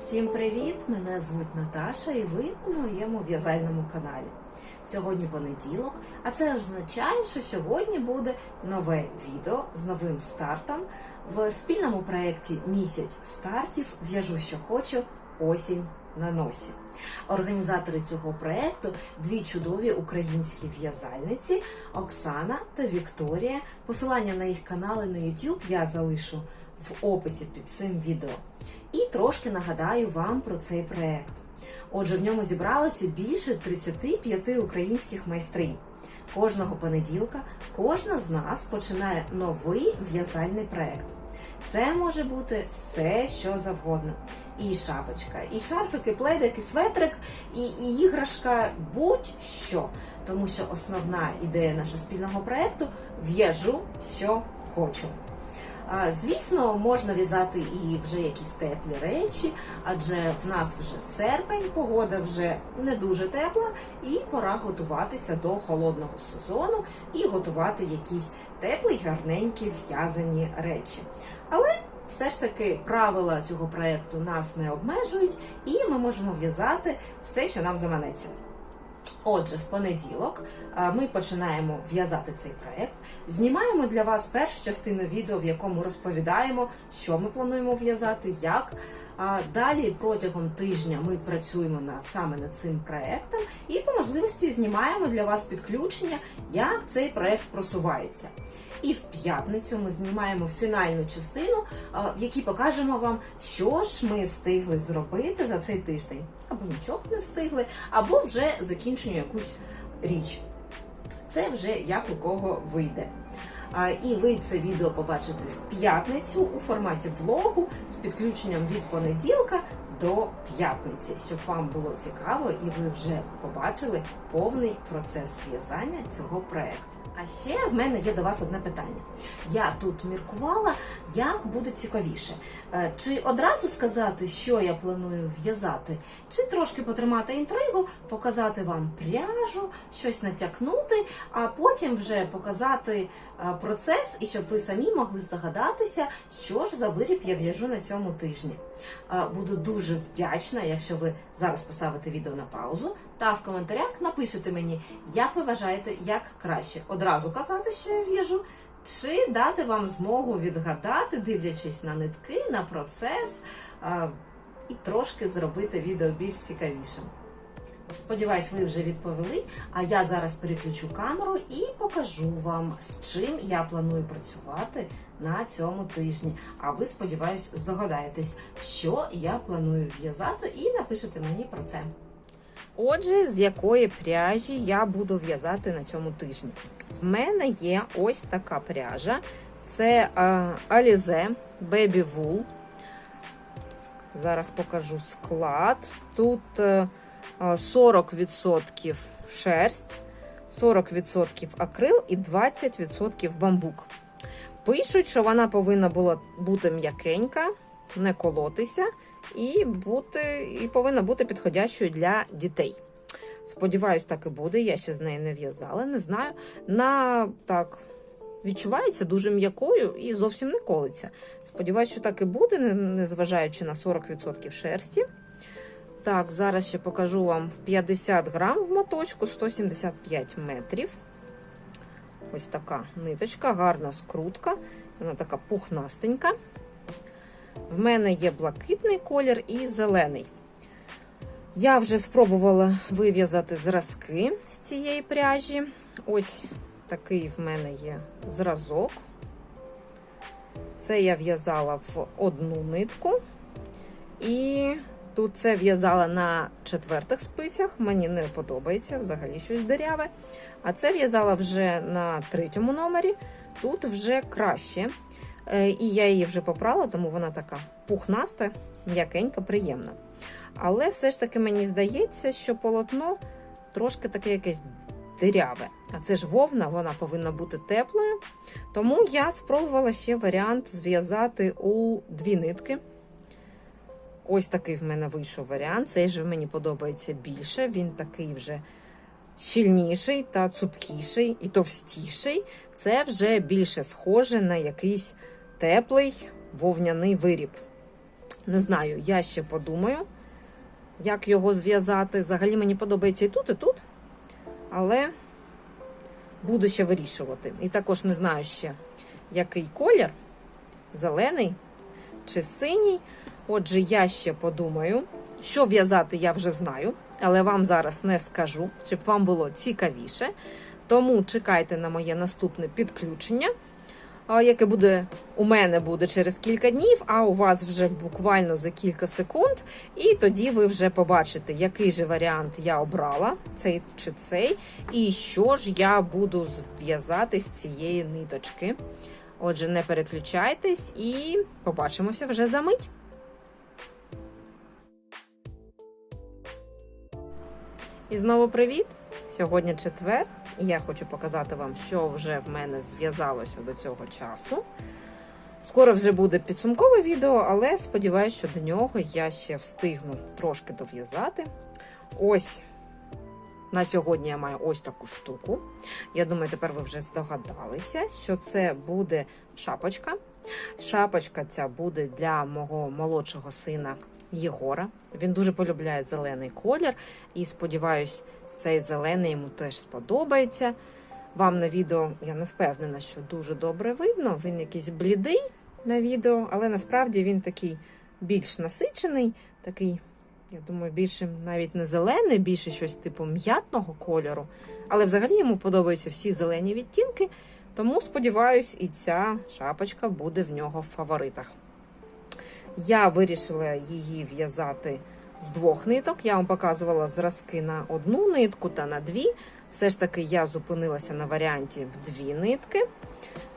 Всім привіт! Мене звуть Наташа і ви на моєму в'язальному каналі. Сьогодні понеділок, а це означає, що сьогодні буде нове відео з новим стартом в спільному проєкті Місяць стартів В'яжу, що хочу, осінь на носі. Організатори цього проєкту дві чудові українські в'язальниці Оксана та Вікторія. Посилання на їх канали на YouTube я залишу в описі під цим відео. І трошки нагадаю вам про цей проект. Отже, в ньому зібралося більше 35 українських майстринь. Кожного понеділка кожна з нас починає новий в'язальний проект. Це може бути все, що завгодно. І шапочка, і шарфик, і пледик, і светрик, і, і іграшка, будь-що. Тому що основна ідея нашого спільного проекту в'яжу, що хочу. Звісно, можна в'язати і вже якісь теплі речі, адже в нас вже серпень, погода вже не дуже тепла, і пора готуватися до холодного сезону і готувати якісь теплі, гарненькі в'язані речі. Але все ж таки правила цього проекту нас не обмежують, і ми можемо в'язати все, що нам заманеться. Отже, в понеділок ми починаємо в'язати цей проект. Знімаємо для вас першу частину відео, в якому розповідаємо, що ми плануємо в'язати, як. Далі протягом тижня ми працюємо над саме над цим проектом і по можливості знімаємо для вас підключення, як цей проект просувається. І в п'ятницю ми знімаємо фінальну частину, в якій покажемо вам, що ж ми встигли зробити за цей тиждень. Або нічого не встигли, або вже закінчення якусь річ. Це вже як у кого вийде. І ви це відео побачите в п'ятницю у форматі влогу з підключенням від понеділка до п'ятниці, щоб вам було цікаво і ви вже побачили повний процес в'язання цього проекту. А ще в мене є до вас одне питання. Я тут міркувала, як буде цікавіше. Е, Чи одразу сказати, що я планую в'язати, чи трошки потримати інтригу, показати вам пряжу, щось натякнути, а потім вже показати е, процес, і щоб ви самі могли здогадатися, що ж за виріб я в'яжу на цьому тижні. Е, Буду дуже вдячна, якщо ви зараз поставите відео на паузу та в коментарях напишете мені, як ви вважаєте, як краще одразу казати, що я в'яжу, чи дати вам змогу відгадати, дивлячись на нитки, на процес і трошки зробити відео більш цікавішим. Сподіваюсь, ви вже відповіли. А я зараз переключу камеру і покажу вам, з чим я планую працювати на цьому тижні. А ви, сподіваюсь, здогадаєтесь, що я планую в'язати, і напишете мені про це. Отже, з якої пряжі я буду в'язати на цьому тижні? В мене є ось така пряжа. Це е, Alize Baby Wool. Зараз покажу склад. Тут е, 40% шерсть, 40% акрил і 20% бамбук. Пишуть, що вона повинна була бути м'якенька, не колотися, і бути, і повинна бути підходящою для дітей. Сподіваюсь, так і буде. Я ще з неї не в'язала, не знаю. На так відчувається дуже м'якою і зовсім не колиться. Сподіваюсь, що так і буде, незважаючи на 40% шерсті. Так, зараз ще покажу вам 50 грам в моточку, 175 метрів. Ось така ниточка, гарна скрутка, вона така пухнастенька. В мене є блакитний колір і зелений. Я вже спробувала вив'язати зразки з цієї пряжі. Ось такий в мене є зразок. Це я в'язала в одну нитку. І тут це в'язала на четвертих спицях. Мені не подобається взагалі щось диряве. А це в'язала вже на третьому номері. Тут вже краще. Е, І я її вже попрала, тому вона така пухнаста, м'якенька, приємна. Але все ж таки мені здається, що полотно трошки таке якесь диряве. А це ж вовна, вона повинна бути теплою. Тому я спробувала ще варіант зв'язати у дві нитки. Ось такий в мене вийшов варіант. Цей же мені подобається більше. Він такий вже щільніший та цупкіший і товстіший. Це вже більше схоже на якийсь теплий вовняний виріб. Не знаю, я ще подумаю, як його зв'язати. Взагалі мені подобається і тут, і тут. Але буду ще вирішувати. І також не знаю ще, який колір зелений чи синій. Отже, я ще подумаю, що в'язати я вже знаю, але вам зараз не скажу, щоб вам було цікавіше. Тому чекайте на моє наступне підключення, яке буде у мене буде через кілька днів, а у вас вже буквально за кілька секунд. І тоді ви вже побачите, який же варіант я обрала, цей чи цей, і що ж я буду зв'язати з цієї ниточки. Отже, не переключайтесь і побачимося вже за мить. І знову привіт! Сьогодні четвер, і я хочу показати вам, що вже в мене зв'язалося до цього часу. Скоро вже буде підсумкове відео, але сподіваюся, що до нього я ще встигну трошки дов'язати. Ось на сьогодні я маю ось таку штуку. Я думаю, тепер ви вже здогадалися, що це буде шапочка. Шапочка ця буде для мого молодшого сина Єгора. Він дуже полюбляє зелений колір, і сподіваюсь, цей зелений йому теж сподобається. Вам на відео я не впевнена, що дуже добре видно. Він якийсь блідий на відео, але насправді він такий більш насичений, такий, я думаю, більше навіть не зелений, більше щось типу м'ятного кольору. Але взагалі йому подобаються всі зелені відтінки. Тому сподіваюсь, і ця шапочка буде в нього в фаворитах. Я вирішила її в'язати з двох ниток. Я вам показувала зразки на одну нитку та на дві. Все ж таки, я зупинилася на варіанті в дві нитки.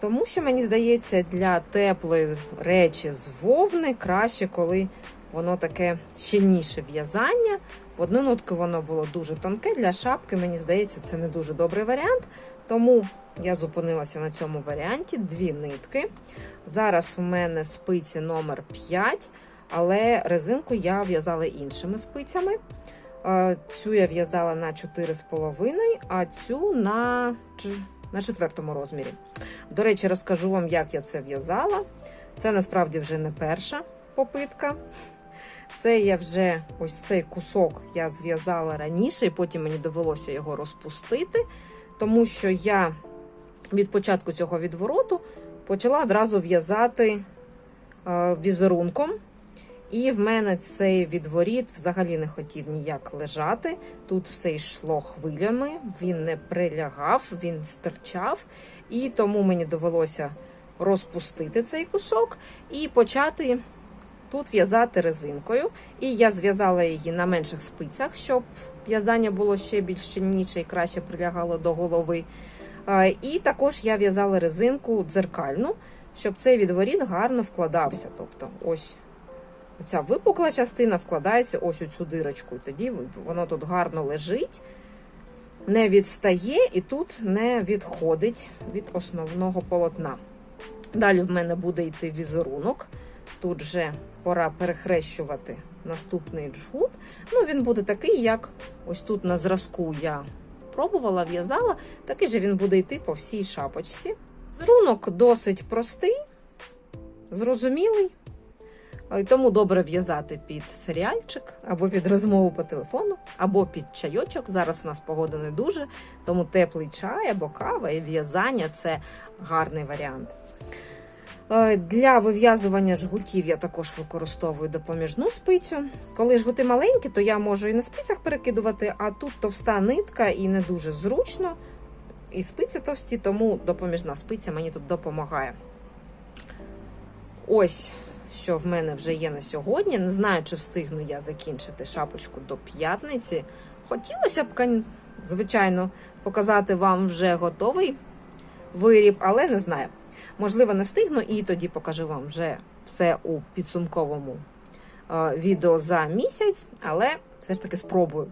Тому що, мені здається, для теплої речі з вовни краще, коли воно таке щільніше в'язання. В одну нитку воно було дуже тонке. Для шапки, мені здається, це не дуже добрий варіант. Тому я зупинилася на цьому варіанті дві нитки. Зараз у мене спиці номер 5, але резинку я в'язала іншими спицями. Е, Цю я в'язала на 4,5, а цю на, на четвертому розмірі. До речі, розкажу вам, як я це в'язала. Це насправді вже не перша попитка. Це я вже ось цей кусок я зв'язала раніше, і потім мені довелося його розпустити, тому що я від початку цього відвороту почала одразу в'язати е, візерунком. І в мене цей відворіт взагалі не хотів ніяк лежати. Тут все йшло хвилями, він не прилягав, він стирчав. І тому мені довелося розпустити цей кусок і почати тут в'язати резинкою. І я зв'язала її на менших спицях, щоб в'язання було ще більш щільніше і краще прилягало до голови. І також я в'язала резинку дзеркальну, щоб цей відворіт гарно вкладався. Тобто, ось ця випукла частина вкладається ось у цю дирочку. І тоді воно тут гарно лежить, не відстає і тут не відходить від основного полотна. Далі в мене буде йти візерунок. Тут вже пора перехрещувати наступний джгут. Ну, він буде такий, як ось тут на зразку я пробувала, в'язала, такий же він буде йти по всій шапочці. Візерунок досить простий, зрозумілий. А Тому добре в'язати під серіальчик, або під розмову по телефону, або під чайочок. Зараз у нас погода не дуже, тому теплий чай або кава і в'язання це гарний варіант. Е, Для вив'язування жгутів я також використовую допоміжну спицю. Коли жгути маленькі, то я можу і на спицях перекидувати, а тут товста нитка і не дуже зручно. І спиці товсті, тому допоміжна спиця мені тут допомагає. Ось що в мене вже є на сьогодні. Не знаю, чи встигну я закінчити шапочку до п'ятниці. Хотілося б, звичайно, показати вам вже готовий виріб, але не знаю. Можливо, не встигну, і тоді покажу вам вже все у підсумковому е, відео за місяць, але все ж таки спробую.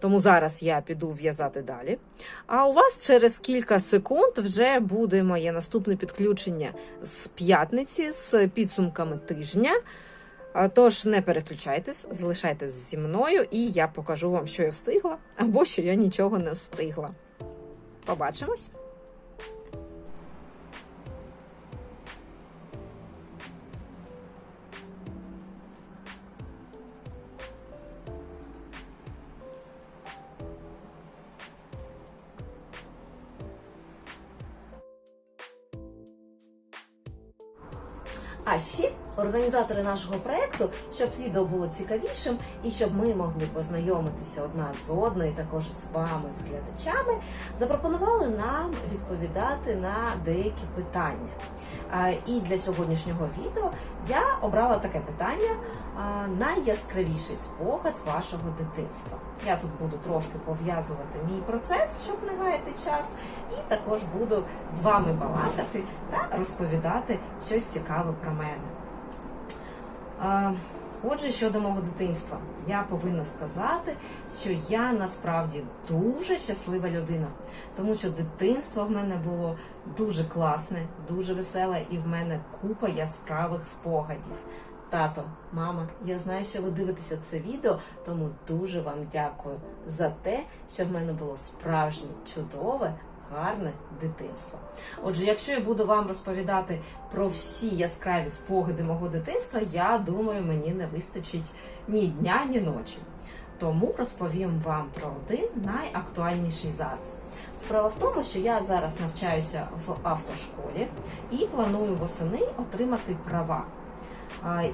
Тому зараз я піду в'язати далі. А у вас через кілька секунд вже буде моє наступне підключення з п'ятниці з підсумками тижня. Тож не переключайтесь, залишайтесь зі мною, і я покажу вам, що я встигла, або що я нічого не встигла. Побачимось! А ще організатори нашого проекту, щоб відео було цікавішим і щоб ми могли познайомитися одна з одною, також з вами, з глядачами, запропонували нам відповідати на деякі питання. І для сьогоднішнього відео я обрала таке питання: найяскравіший спогад вашого дитинства. Я тут буду трошки пов'язувати мій процес, щоб не гаяти час, і також буду з вами балакати та розповідати щось цікаве про мене. Отже, щодо мого дитинства, я повинна сказати, що я насправді дуже щаслива людина, тому що дитинство в мене було дуже класне, дуже веселе, і в мене купа яскравих спогадів. Тато, мама, я знаю, що ви дивитеся це відео, тому дуже вам дякую за те, що в мене було справжнє чудове. Гарне дитинство. Отже, якщо я буду вам розповідати про всі яскраві спогади мого дитинства, я думаю, мені не вистачить ні дня, ні ночі. Тому розповім вам про один найактуальніший зараз. Справа в тому, що я зараз навчаюся в автошколі і планую восени отримати права.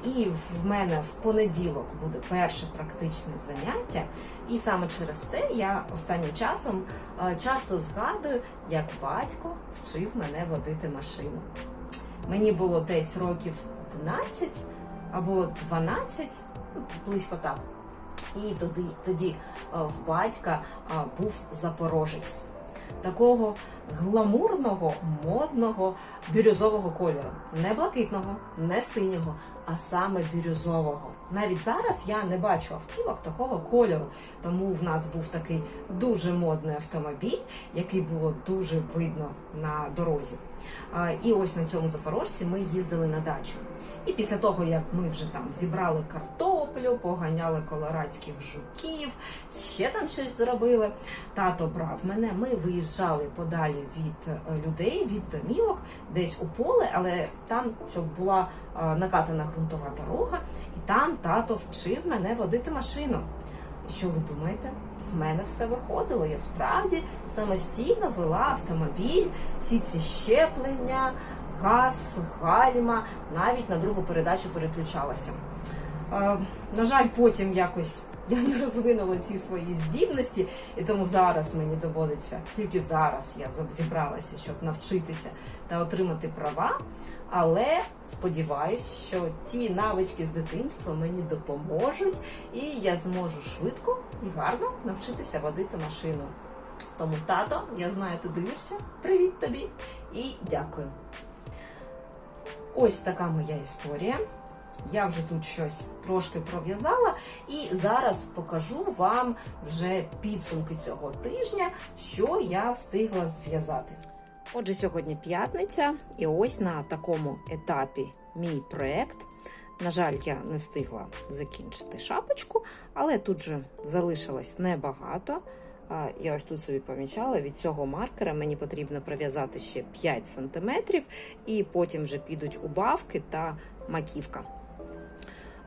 І в мене в понеділок буде перше практичне заняття, і саме через те я останнім часом часто згадую, як батько вчив мене водити машину. Мені було десь років 11 або 12, ну, близько так. І тоді, тоді в батька був запорожець. Такого гламурного, модного бірюзового кольору. Не блакитного, не синього, а саме бірюзового. Навіть зараз я не бачу автівок такого кольору. Тому в нас був такий дуже модний автомобіль, який було дуже видно на дорозі. І ось на цьому запорожці ми їздили на дачу. І після того, як ми вже там зібрали картоплю, поганяли колорадських жуків, ще там щось зробили. Тато брав мене. Ми виїжджали подалі від е, людей, від домівок, десь у поле, але там, щоб була е, накатана ґрунтова дорога, і там тато вчив мене водити машину. Що ви думаєте? В мене все виходило. Я справді самостійно вела автомобіль, всі ці щеплення газ, гальма, навіть на другу передачу переключалася. Е, на жаль, потім якось я не розвинула ці свої здібності, і тому зараз мені доводиться, тільки зараз я зібралася, щоб навчитися та отримати права. Але сподіваюся, що ті навички з дитинства мені допоможуть, і я зможу швидко і гарно навчитися водити машину. Тому, тато, я знаю, ти дивишся. Привіт тобі і дякую. Ось така моя історія. Я вже тут щось трошки пров'язала, і зараз покажу вам вже підсумки цього тижня, що я встигла зв'язати. Отже, сьогодні п'ятниця, і ось на такому етапі мій проект. На жаль, я не встигла закінчити шапочку, але тут же залишилось небагато. Я ось тут собі помічала, від цього маркера мені потрібно пров'язати ще 5 см, і потім вже підуть убавки та маківка.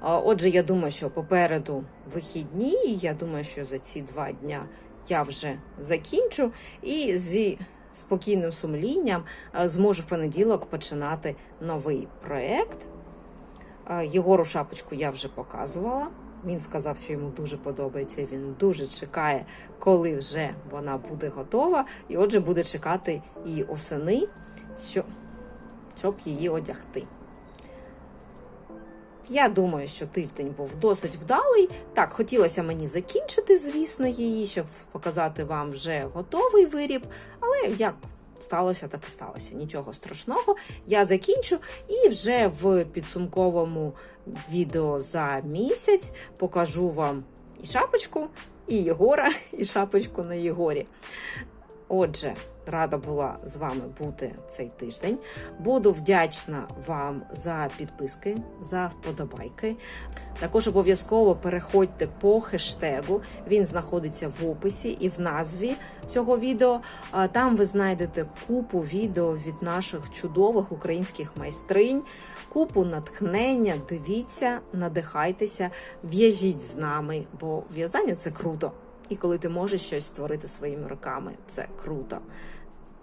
Отже, я думаю, що попереду вихідні, і я думаю, що за ці два дня я вже закінчу і зі спокійним сумлінням зможу в понеділок починати новий проєкт. Єгору шапочку я вже показувала. Він сказав, що йому дуже подобається. Він дуже чекає, коли вже вона буде готова. І отже, буде чекати і осени, щоб її одягти. Я думаю, що тиждень був досить вдалий. Так, хотілося мені закінчити, звісно, її, щоб показати вам вже готовий виріб. Але як сталося, так і сталося. Нічого страшного. Я закінчу і вже в підсумковому відео за місяць покажу вам і шапочку, і Єгора, і шапочку на Єгорі. Отже, рада була з вами бути цей тиждень. Буду вдячна вам за підписки, за вподобайки. Також обов'язково переходьте по хештегу. Він знаходиться в описі і в назві цього відео. Там ви знайдете купу відео від наших чудових українських майстринь, купу натхнення. Дивіться, надихайтеся, в'яжіть з нами, бо в'язання це круто. І коли ти можеш щось створити своїми руками, це круто.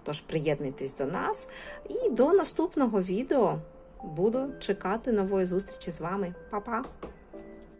Тож приєднуйтесь до нас і до наступного відео. буду чекати нової зустрічі з вами. Па-па!